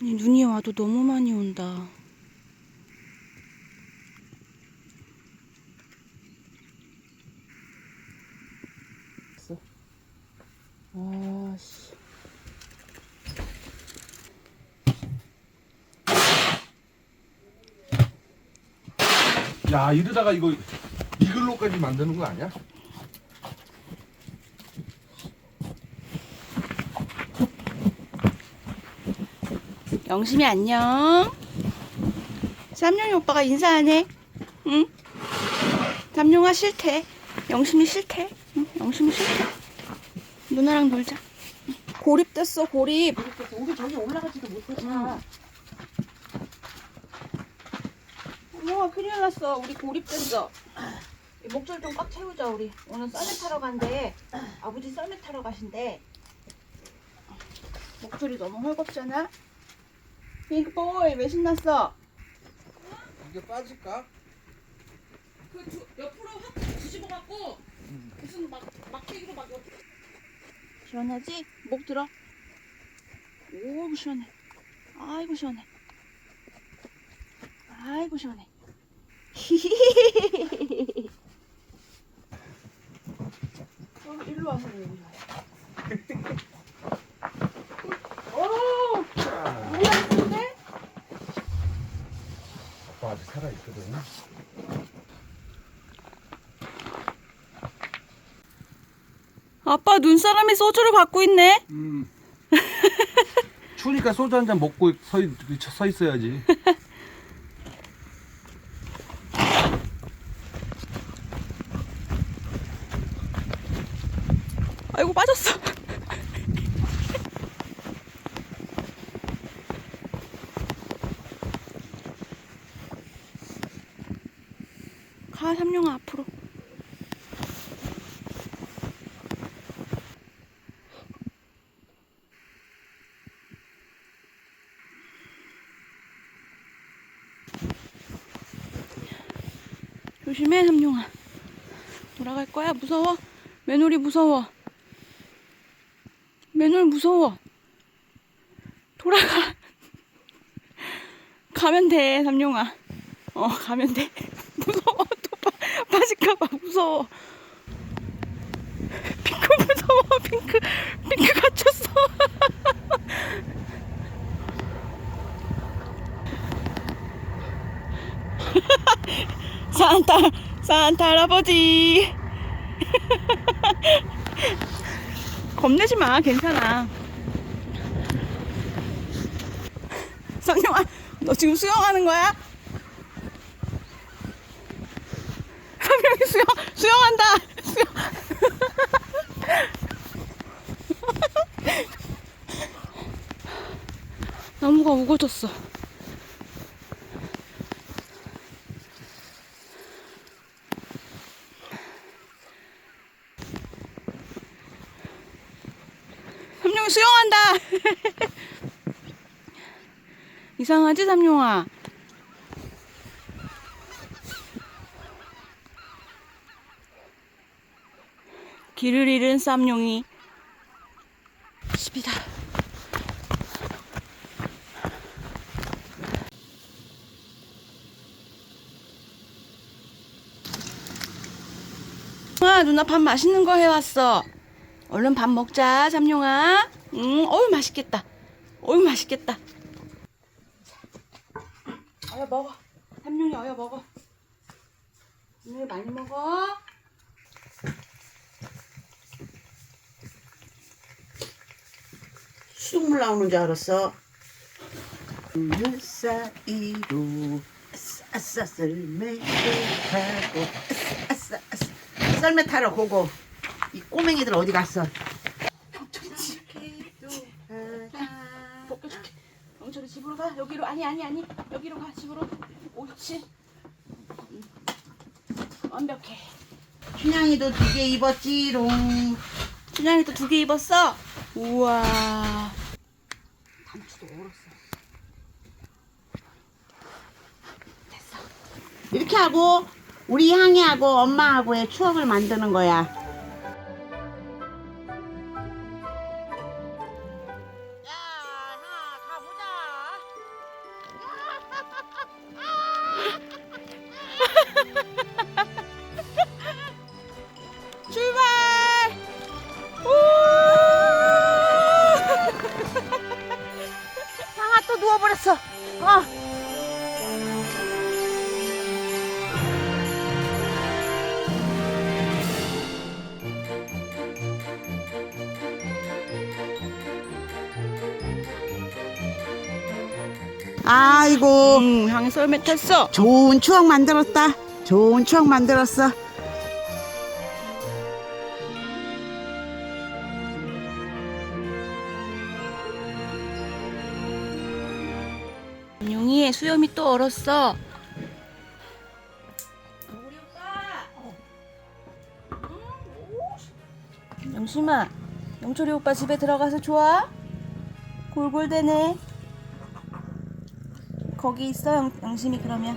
눈이 와도 너무 많이 온다. 아씨. 야 이러다가 이거 이글로까지 만드는 거 아니야? 영심이 안녕. 쌈용이 오빠가 인사하네. 응? 쌈용아 싫대. 영심이 싫대. 응? 영심이 싫대. 누나랑 놀자. 응. 고립 됐어 고립. 우리 저기 올라가지도 못하잖아. 어머 큰일 났어. 우리 고립 됐어. 이 목줄 좀 꽉 채우자 우리. 오늘 썰매 타러 간대. 아버지 썰매 타러 가신대. 목줄이 너무 헐겁잖아. 핑크보이 왜 신났어? 이게 빠질까? 그 두, 옆으로 확 뒤집어 갖고 무슨 막 막대기로 막 옆. 시원하지? 목 들어. 오 시원해. 아이고 시원해. 아이고 시원해. 어, 일로 와서 여기 와. 오, 몰랐는데? 아빠 아직 살아있거든 아빠 눈사람이 소주를 갖고 있네. 음. 추우니까 소주 한 잔 먹고 서, 있, 서 있어야지 아이고 빠졌어. 가 삼룡아 앞으로. 조심해 삼룡아. 돌아갈 거야 무서워? 매놀이 무서워. 맨홀 무서워. 돌아가. 가면 돼, 삼룡아. 어, 가면 돼. 무서워. 빠질까봐 무서워. 핑크 무서워. 핑크, 핑크 갇혔어. 산타, 산타 할아버지. 겁내지 마, 괜찮아. 성룡아, 너 지금 수영하는 거야? 성룡이 수영, 수영한다! 수영. 나무가 우거졌어. 삼룡이 수영한다. 이상하지 삼룡아? 길을 잃은 쌈용이 집이다. 아 누나 밥 맛있는 거 해왔어. 얼른 밥 먹자, 삼룡아. 응, 어우 맛있겠다. 어우 맛있겠다. 어여 먹어. 삼룡이 어여 먹어. 오늘 많이 먹어. 수돗물 나오는 줄 알았어. 물 사이로 아싸 썰매 타고 아싸 아싸 썰매 타러 고고. 이 꼬맹이들 어디 갔어? 영철이 집으로 가. 여기로 아니 아니 아니 여기로 가 집으로. 옳지. 응. 완벽해. 춘향이도 두 개 입었지롱. 춘향이 또두개 입었어. 우와. 단추도 얼었어. 됐어. 이렇게 하고 우리 향이하고 엄마하고의 추억을 만드는 거야. 아이고 응 향이 썰매 탔어 좋은 추억 만들었다. 좋은 추억 만들었어. 용이 수염이 또 얼었어 영심아 영철이 오빠 집에 들어가서 좋아? 골골대네 거기 있어 영, 영심이 그러면